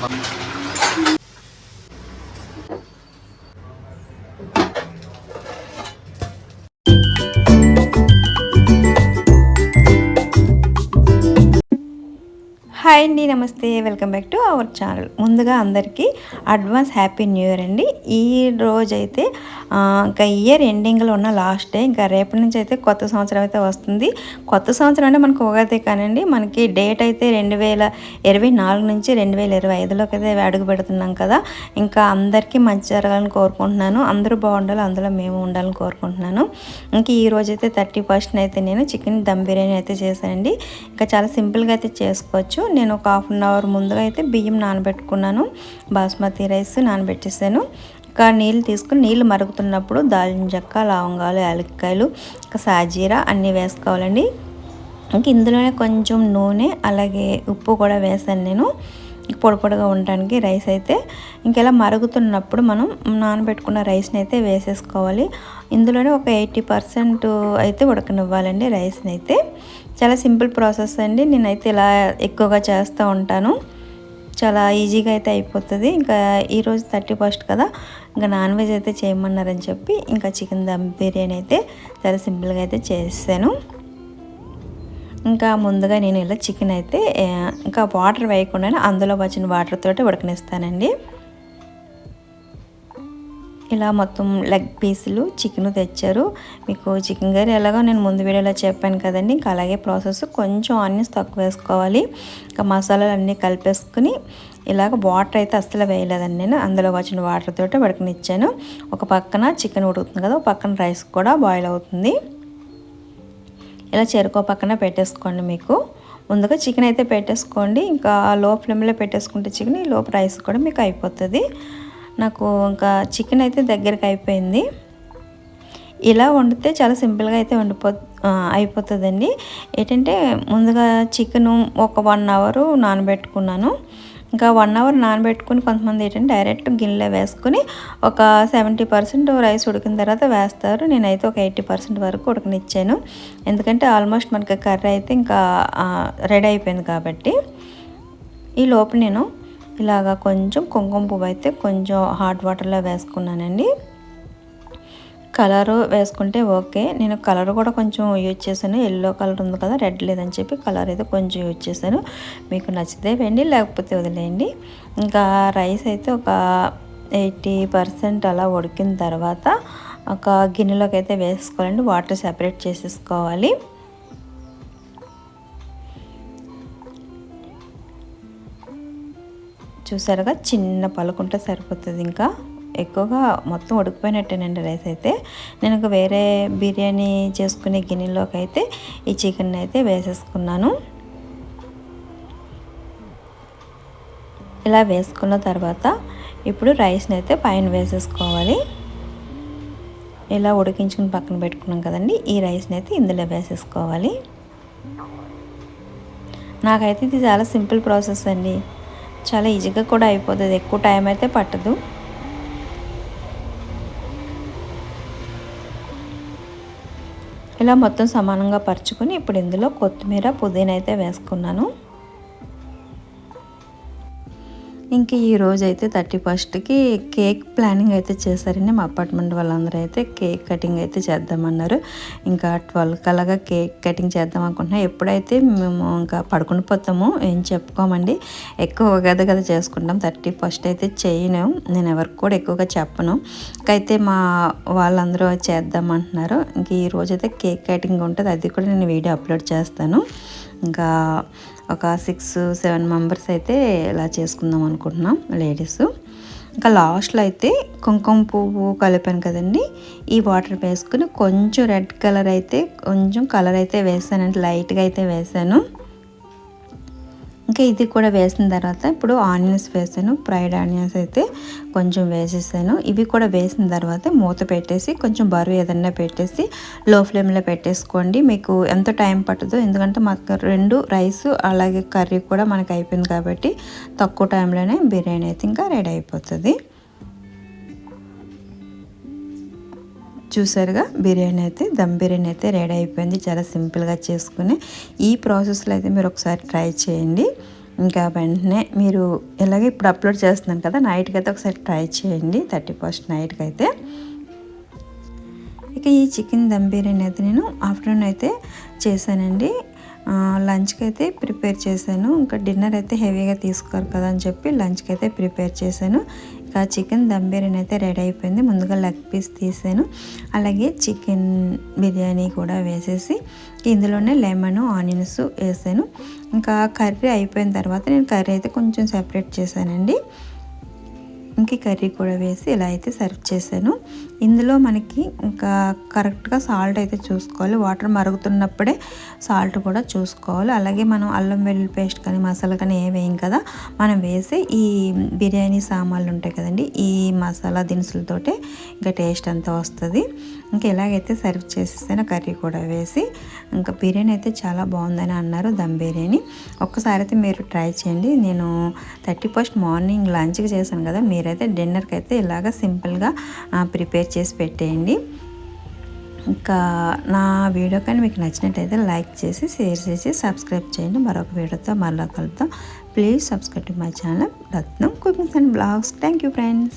Bye. Hi అండి నమస్తే. Welcome back to our channel. ముందుగా అందరికీ అడ్వాన్స్ హ్యాపీ న్యూ ఇయర్ అండి. ఈ రోజైతే ఇంకా ఇయర్ ఎండింగ్లో ఉన్న లాస్ట్ డే ఇంకా రేపటి నుంచి అయితే కొత్త సంవత్సరం అయితే వస్తుంది. కొత్త సంవత్సరం అంటే మనకు ఉగాది కానండి. మనకి డేట్ అయితే రెండు వేల ఇరవై నాలుగు నుంచి రెండు వేల ఇరవై ఐదులోకి అయితే అడుగు పెడుతున్నాం కదా. ఇంకా అందరికీ మంచి జరగాలని కోరుకుంటున్నాను. అందరూ బాగుండాలి అందులో మేము ఉండాలని కోరుకుంటున్నాను. ఇంకా ఈ రోజు అయితే థర్టీ ఫస్ట్ అయితే నేను చికెన్ దమ్ బిర్యానీ అయితే చేశానండి. ఇంకా చాలా సింపుల్గా అయితే చేసుకోవచ్చు. నేను నేను ఒక హాఫ్ అన్ అవర్ ముందుగా అయితే బియ్యం నానబెట్టుకున్నాను. బాస్మతి రైస్ నానబెట్టేసాను. ఇంకా నీళ్ళు తీసుకుని నీళ్ళు మరుగుతున్నప్పుడు దాల్చిన చెక్క లవంగాలు యాలక్కాయలు ఇంకా సాజీరా అన్నీ వేసుకోవాలండి. ఇంక ఇందులోనే కొంచెం నూనె అలాగే ఉప్పు కూడా వేసాను నేను. పొడి పొడిగా ఉండడానికి రైస్ అయితే. ఇంకెలా మరుగుతున్నప్పుడు మనం నానబెట్టుకున్న రైస్ని అయితే వేసేసుకోవాలి. ఇందులోనే ఒక ఎయిటీ పర్సెంట్ అయితే ఉడకనివ్వాలండి రైస్ని అయితే. చాలా సింపుల్ ప్రాసెస్ అండి. నేనైతే ఇలా ఎక్కువగా చేస్తూ ఉంటాను. చాలా ఈజీగా అయితే అయిపోతుంది. ఇంకా ఈరోజు థర్టీ ఫస్ట్ కదా ఇంకా నాన్ వెజ్ అయితే చేయమన్నారని చెప్పి ఇంకా చికెన్ దమ్ బిర్యానీ అయితే చాలా సింపుల్గా అయితే చేసాను ఇంకా ముందుగా నేను ఇలా చికెన్ అయితే ఇంకా వాటర్ వేయకుండానే అందులో వచ్చిన వాటర్ తోటి ఉడకనిస్తానండి. ఇలా మొత్తం లెగ్ పీసులు చికెన్ తెచ్చారు. మీకు చికెన్ కర్రీ ఎలాగో నేను ముందు వీడియోలో చెప్పాను కదండి. ఇంకా అలాగే ప్రాసెస్ కొంచెం ఆనియన్స్ తక్కువ వేసుకోవాలి. ఇంకా మసాలాలు అన్నీ కలిపేసుకుని ఇలాగ వాటర్ అయితే అస్సలు వేయలేదండి నేను. అందులో వచ్చిన వాటర్ తోటి ఉడకనిచ్చాను. ఒక పక్కన చికెన్ ఉడుకుతుంది కదా ఒక పక్కన రైస్ కూడా బాయిల్ అవుతుంది. ఇలా చెరుకో పక్కన పెట్టేసుకోండి మీకు. ముందుగా చికెన్ అయితే పెట్టేసుకోండి. ఇంకా లో ఫ్లేమ్లో పెట్టేసుకుంటే చికెన్ ఈ లోపు రైస్ కూడా మీకు అయిపోతుంది. నాకు ఇంకా చికెన్ అయితే దగ్గరికి అయిపోయింది. ఇలా వండితే చాలా సింపుల్గా అయితే వండిపో అయిపోతుందండి. ఏంటంటే ముందుగా చికెను ఒక వన్ అవర్ నానబెట్టుకున్నాను. ఇంకా వన్ అవర్ నానబెట్టుకుని కొంతమంది ఏంటంటే డైరెక్ట్ గిన్నెలో వేసుకుని ఒక సెవెంటీ పర్సెంట్ రైస్ ఉడికిన తర్వాత వేస్తారు. నేనైతే ఒక ఎయిటీ పర్సెంట్ వరకు ఉడకనిచ్చాను. ఎందుకంటే ఆల్మోస్ట్ మనకి కర్రీ అయితే ఇంకా రెడీ అయిపోయింది కాబట్టి. ఈ లోపు నేను ఇలాగా కొంచెం కుంకుమ పువ్వు అయితే కొంచెం హాట్ వాటర్లో వేసుకున్నానండి. కలరు వేసుకుంటే ఓకే. నేను కలర్ కూడా కొంచెం యూజ్ చేశాను. ఎల్లో కలర్ ఉంది కదా రెడ్ లేదని చెప్పి కలర్ అయితే కొంచెం యూజ్ చేశాను. మీకు నచ్చితే వేయండి లేకపోతే వదిలేయండి. ఇంకా రైస్ అయితే ఒక ఎయిటీ పర్సెంట్ అలా ఉడికిన తర్వాత ఒక గిన్నెలోకి అయితే వేసుకోవాలండి. వాటర్ సెపరేట్ చేసేసుకోవాలి. చూసారుగా చిన్న పలుకుంటే సరిపోతుంది ఇంకా. ఎక్కువగా మొత్తం ఉడికిపోయినట్టేనండి రైస్ అయితే. నేను ఒక వేరే బిర్యానీ చేసుకునే గిన్నెలోకి అయితే ఈ చికెన్ అయితే వేసేసుకున్నాను. ఇలా వేసుకున్న తర్వాత ఇప్పుడు రైస్ని అయితే పైన వేసేసుకోవాలి. ఇలా ఉడికించుకుని పక్కన పెట్టుకున్నాం కదండి ఈ రైస్ని అయితే ఇందులో వేసేసుకోవాలి. నాకైతే ఇది చాలా సింపుల్ ప్రాసెస్ అండి. చాలా ఈజీగా కూడా అయిపోతుంది. ఎక్కువ టైం అయితే పట్టదు. ఇలా మొత్తం సమానంగా పరుచుకొని ఇప్పుడు ఇందులో కొత్తిమీర పుదీనా అయితే వేసుకున్నాను. ఇంక ఈ రోజు అయితే థర్టీ ఫస్ట్కి కేక్ ప్లానింగ్ అయితే చేశారండి. మా అపార్ట్మెంట్ వాళ్ళందరూ అయితే కేక్ కటింగ్ అయితే చేద్దామన్నారు. ఇంకా ట్వెల్వ్ కలాగా కేక్ కటింగ్ చేద్దాం అనుకుంటున్నా. ఎప్పుడైతే మేము ఇంకా పడుకుని పోతాము ఏం చెప్పుకోమండి. ఎక్కువ ఉగాది కదా చేసుకుంటాం. థర్టీ ఫస్ట్ అయితే చేయను. నేను ఎవరికి కూడా ఎక్కువగా చెప్పను. అయితే మా వాళ్ళందరూ చేద్దామంటున్నారు. ఇంక ఈ రోజు అయితే కేక్ కటింగ్ ఉంటుంది. అది కూడా నేను వీడియో అప్లోడ్ చేస్తాను. ఇంకా ఒక సిక్స్ సెవెన్ మెంబర్స్ అయితే ఇలా చేసుకుందాం అనుకుంటున్నాం లేడీస్ ఇంకా లాస్ట్లో అయితే కుంకుమ పువ్వు కలిపాను కదండి. ఈ వాటర్ వేసుకుని కొంచెం రెడ్ కలర్ అయితే కొంచెం కలర్ అయితే వేసానండి. లైట్గా అయితే వేసాను. ఇంకా ఇది కూడా వేసిన తర్వాత ఇప్పుడు ఆనియన్స్ వేసాను ఫ్రైడ్ ఆనియన్స్ అయితే కొంచెం వేసేసాను. ఇవి కూడా వేసిన తర్వాత మూత పెట్టేసి కొంచెం బరువు ఏదన్నా పెట్టేసి లో ఫ్లేమ్లో పెట్టేసుకోండి. మీకు ఎంత టైం పట్టదో ఎందుకంటే మాకు రెండు రైస్ అలాగే కర్రీ కూడా మనకు అయిపోయింది కాబట్టి తక్కువ టైంలోనే బిర్యానీ అయితే ఇంకా రెడీ అయిపోతుంది. చూసారుగా? బిర్యానీ అయితే దమ్ బిర్యానీ అయితే రెడీ అయిపోయింది. చాలా సింపుల్గా చేసుకుని ఈ ప్రాసెస్లో అయితే మీరు ఒకసారి ట్రై చేయండి. ఇంకా వెంటనే మీరు ఇలాగే ఇప్పుడు అప్లోడ్ చేస్తున్నాను కదా నైట్కి అయితే ఒకసారి ట్రై చేయండి. థర్టీ ఫస్ట్ నైట్కి అయితే. ఇక ఈ చికెన్ దమ్ బిర్యానీ అయితే నేను ఆఫ్టర్నూన్ అయితే చేశానండి. లంచ్కి అయితే ప్రిపేర్ చేశాను. ఇంకా డిన్నర్ అయితే హెవీగా తీసుకోరు కదా అని చెప్పి లంచ్కి అయితే ప్రిపేర్ చేశాను. ఇక చికెన్ దమ్ బిర్యానీ అయితే రెడీ అయిపోయింది. ముందుగా లెగ్ పీస్ తీసాను. అలాగే చికెన్ బిర్యానీ కూడా వేసేసి ఇందులోనే లెమన్ ఆనియన్స్ వేసాను. ఇంకా కర్రీ అయిపోయిన తర్వాత నేను కర్రీ అయితే కొంచెం సెపరేట్ చేశానండి. ఇంక కర్రీ కూడా వేసి ఇలా అయితే సర్వ్ చేశాను. ఇందులో మనకి ఇంకా కరెక్ట్గా సాల్ట్ అయితే చూసుకోవాలి. వాటర్ మరుగుతున్నప్పుడే సాల్ట్ కూడా చూసుకోవాలి. అలాగే మనం అల్లం వెల్లుల్లి పేస్ట్ కానీ మసాలా కానీ ఏ వేయం కదా మనం వేసి ఈ బిర్యానీ సామాన్లు ఉంటాయి కదండి ఈ మసాలా దినుసులతోటే ఇంకా టేస్ట్ అంతా వస్తుంది. ఇంకా ఇలాగైతే సర్వ్ చేసేసాను కర్రీ కూడా వేసి ఇంకా బిర్యానీ అయితే చాలా బాగుందని అన్నారు దమ్ బిర్యానీ. ఒక్కసారి అయితే మీరు ట్రై చేయండి. నేను థర్టీ ఫస్ట్ మార్నింగ్ లంచ్కి చేశాను కదా మీరైతే డిన్నర్కి అయితే ఇలాగ సింపుల్గా ప్రిపేర్ చేసి పెట్టేయండి. ఇంకా నా వీడియో కానీ మీకు నచ్చినట్టయితే లైక్ చేసి షేర్ చేసి సబ్స్క్రైబ్ చేయండి. మరొక వీడియోతో మరలా కలుద్దాం. Please subscribe to my channel. Ratnam cookings and blogs. Thank you friends.